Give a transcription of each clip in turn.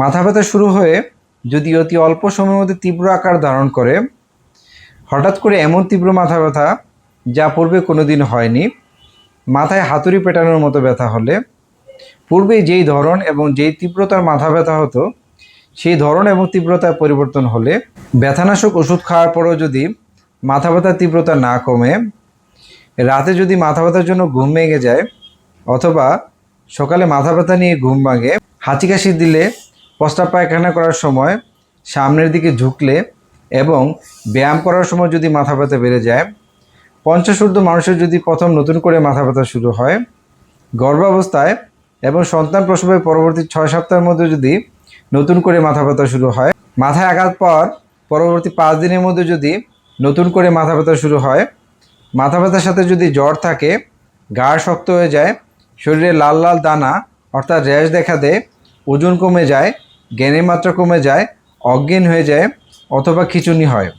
মাথা ব্যথা শুরু হয়ে যদি অতি অল্প সময়ের মধ্যে তীব্র আকার ধারণ করে, হঠাৎ করে এমন তীব্র মাথা ব্যথা যা পূর্বে কোনোদিন হয়নি, মাথায় হাতুড়ি পেটানোর মতো ব্যথা হলে, পূর্বে যেই ধরন এবং যেই তীব্রতার মাথা ব্যথা হতো, সেই ধরন এবং তীব্রতার পরিবর্তন হলে ব্যথানাশক ওষুধ খাওয়ার পরেও যদি মাথা ব্যথার তীব্রতা না কমে, রাতে যদি মাথা ব্যথার জন্য ঘুম ভেঙে যায়, অথবা সকালে মাথা ব্যথা নিয়ে ঘুম ভাঙে, হাঁচি কাশি দিলে প্রস্তাব পায়খানা করার সময় সামনের দিকে ঝুঁকলে এবং ব্যায়াম করার সময় যদি মাথা ব্যথা বেড়ে যায় পঞ্চাশ ঊর্ধ্ব মানুষের যদি প্রথম নতুন করে মাথা ব্যথা শুরু হয়, গর্ভাবস্থায় এবং সন্তান প্রসবের পরবর্তী ছয় সপ্তাহের মধ্যে যদি নতুন করে মাথা ব্যথা শুরু হয়, মাথায় আঘাত পাওয়ার পরবর্তী পাঁচ দিনের মধ্যে যদি নতুন করে মাথা ব্যথা শুরু হয়, মাথা ব্যথার সাথে যদি জ্বর থাকে গাঢ় শক্ত হয়ে যায়, শরীরে লাল লাল দানা অর্থাৎ র্যাশ দেখা দেয়, ওজন কমে যায় জ্ঞানের মাত্রা কমে যায়, অজ্ঞান হয়ে যায় অথবা খিচুনি হয়।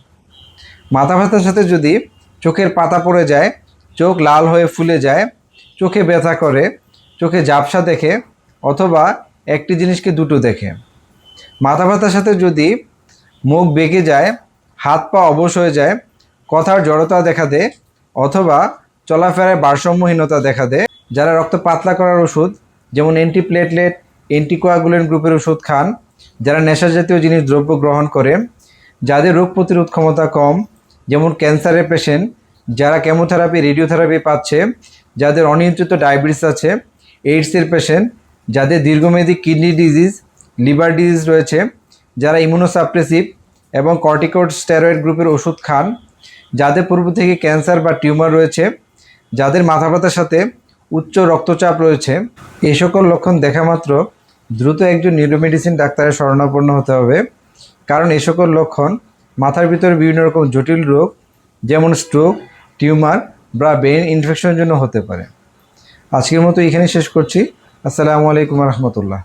মাথা ব্যথার সাথে যদি চোখের পাতা পড়ে যায়, চোখ লাল হয়ে ফুলে যায়, চোখে ব্যথা করে, চোখে ঝাপসা দেখে অথবা একটি জিনিসকে দুটো দেখে। মাথা ব্যথার সাথে যদি মুখ বেঁকে যায়, হাত পা অবশ হয়ে যায়, কথার জড়তা দেখা দেয় অথবা চলাফেরায় ভারসাম্যহীনতা দেখা দেয় যারা রক্ত পাতলা করার ওষুধ, যেমন অ্যান্টিপ্লেটলেট অ্যান্টিকোয়াগুলেন্ট গ্রুপের ওষুধ খান, যারা নেশা জাতীয় জিনিস দ্রব্য গ্রহণ করে, যাদের রোগ প্রতিরোধ ক্ষমতা কম, যেমন ক্যান্সারের পেশেন্ট, যারা কেমোথেরাপি, রেডিওথেরাপি পাচ্ছে, যাদের অনিয়ন্ত্রিত ডায়াবেটিস আছে, এইডসের পেশেন্ট, যাদের দীর্ঘমেয়াদী কিডনি ডিজিজ, লিভার ডিজিজ রয়েছে, যারা ইমিউনোসাপ্রেসিভ এবং কর্টিকোড স্টেরয়েড গ্রুপের ওষুধ খান, যাদের পূর্ব থেকে ক্যান্সার বা টিউমার রয়েছে, যাদের মাথা ব্যথার সাথে উচ্চ রক্তচাপ রয়েছে এই সকল লক্ষণ দেখা মাত্র। দ্রুত একজন নিউরোমেডিসিন ডাক্তারের শরণাপন্ন হতে হবে। কারণ এ সকল লক্ষণ মাথার ভিতরে বিভিন্ন রকম জটিল রোগ, যেমন স্ট্রোক টিউমার বা ব্রেন ইনফেকশনের জন্য হতে পারে। আজকের মতো এখানে শেষ করছি। আসসালামু আলাইকুম রহমতুল্লাহ।